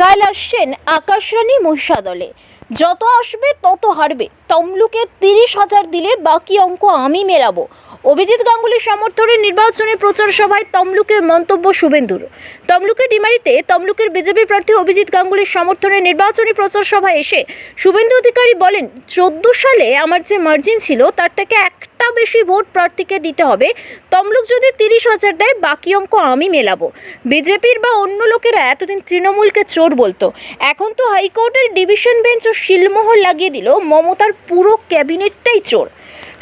কাল আসছেন আকাশরানী মহিষাদলে। যত আসবে, তত হারবে। তমলুকে তিরিশ হাজার দিলে বাকি অঙ্ক আমি মেলাবো। অভিজিৎ গাঙ্গুলির সমর্থনে নির্বাচনী প্রচার সভায় তমলুকে মন্তব্য শুভেন্দুর। তমলুকের ডিমারিতে তমলুকের বিজেপি প্রার্থী অভিজিৎ গাঙ্গুলির সমর্থনে নির্বাচনী প্রচার সভায় এসে শুভেন্দু অধিকারী বলেন, চোদ্দ সালে আমার যে মার্জিন ছিল, তার থেকে একটা বেশি ভোট প্রার্থীকে দিতে হবে। তমলুক যদি তিরিশ হাজার দেয়, বাকি অঙ্ক আমি মেলাবো। বিজেপির বা অন্য লোকেরা এতদিন তৃণমূলকে চোর বলতো। এখন তো হাইকোর্টের ডিভিশন বেঞ্চ ও শিলমোহর লাগিয়ে দিল, মমতার পুরো ক্যাবিনেটটাই চোর।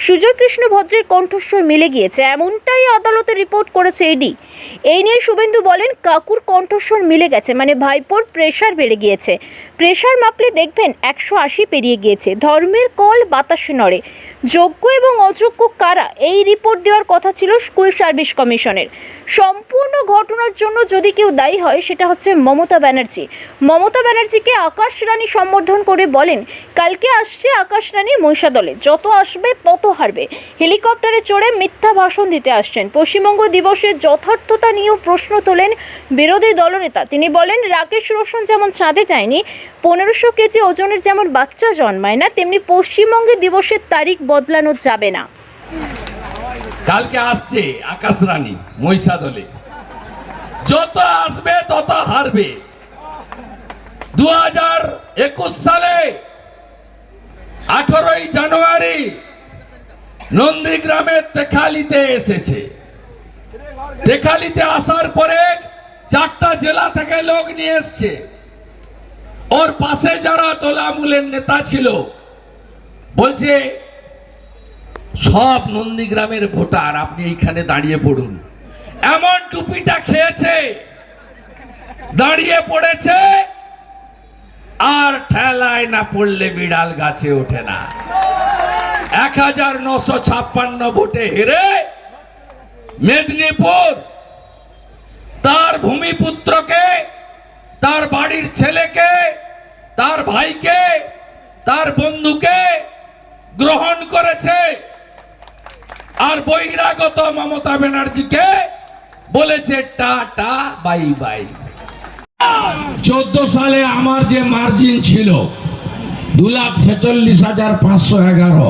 সুজয় কৃষ্ণ ভদ্রের কণ্ঠস্বর মিলে গিয়েছে, এমনটাই আদালতে রিপোর্ট করেছে ইডি এই নিয়ে শুভেন্দু বলেন, কাকুর কণ্ঠস্বর মিলে গেছে মানে ভাইপোর প্রেশার বেড়ে গিয়েছে। প্রেশার মাপলে দেখবেন একশো আশি পেরিয়ে গিয়েছে। ধর্মের কল বাতাসে নড়ে। যোগ্য এবং অযোগ্য কারা? এই রিপোর্ট দেওয়ার কথা ছিল স্কুল সার্ভিস কমিশনের সম্পূর্ণ ঘটনার জন্য যদি কেউ দায়ী হয়, সেটা হচ্ছে মমতা ব্যানার্জি। মমতা ব্যানার্জিকে আকাশ রানী সম্বোধন করে বলেন, কালকে আসছে আকাশ রানী মহিষাদলে যত আসবে, তত হারবে। হেলিকপ্টারে চড়ে মিথ্যা ভাষণ দিতে আসছেন। পশ্চিমবঙ্গ দিবসের যথার্থতা নিয়েও প্রশ্ন তোলেন বিরোধী দলনেতা। তিনি বলেন, রাকেশ রোশন যেমন চাঁদে যায়নি, পনেরোশো কেজি ওজনের যেমন বাচ্চা জন্মায় না, তেমনি পশ্চিমবঙ্গে দিবসের তারিখ বদলানো যাবে না। কালকে আসছে আকাশ রানী, মহিষাদলে। যত আসবে, তত হারবে। দু হাজার একুশ সালে আঠারোই জানুয়ারি নন্দীগ্রামের তেখালিতে এসেছে। তেখালিতে আসার পরে চারটা জেলা থেকে লোক নিয়ে এসছে। ওর পাশে যারা তোলামূলের নেতা ছিল, বলছে সব নন্দীগ্রামের ভোটার, আপনি এইখানে দাঁড়িয়ে পড়ুন। এমন টুপিটা খেয়েছে, দাঁড়িয়ে পড়েছে, আর ঠেলায় না পড়লে বিড়াল গাছে ওঠে না। এক হাজার নশো ছাপ্পান্ন ভোটে হেরে মেদিনীপুর, তার ভূমিপুত্রকে, তার বাড়ির ছেলেকে, তার ভাইকে, তার বন্ধুকে গ্রহণ করেছে। আর বহিরাগত মমতা ব্যানার্জিকে বলেছে টাটা, বাই বাই। চোদ্দ সালে আমার যে মার্জিন ছিল, দু লাখ ছেচল্লিশ হাজার পাঁচশো এগারো,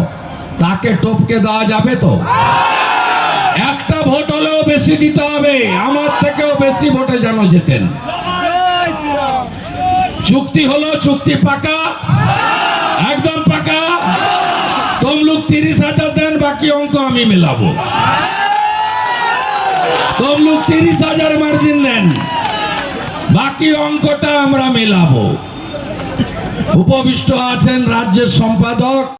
তাকে টপকে দেওয়া যাবে তো? একটা ভোট হলেও বেশি দিতে হবে, আমার থেকেও বেশি ভোটে যেন যেতেন চুক্তি হলো চুক্তি পাকা, একদম পাকা। তমলুক তিরিশ হাজার বাকি অঙ্ক আমি মেলাবো। তমলুক তিরিশ হাজার মার্জিন দেন বাকি অঙ্কটা আমরা মেলাবো। উপবিষ্ট আছেন রাজ্যের সম্পাদক।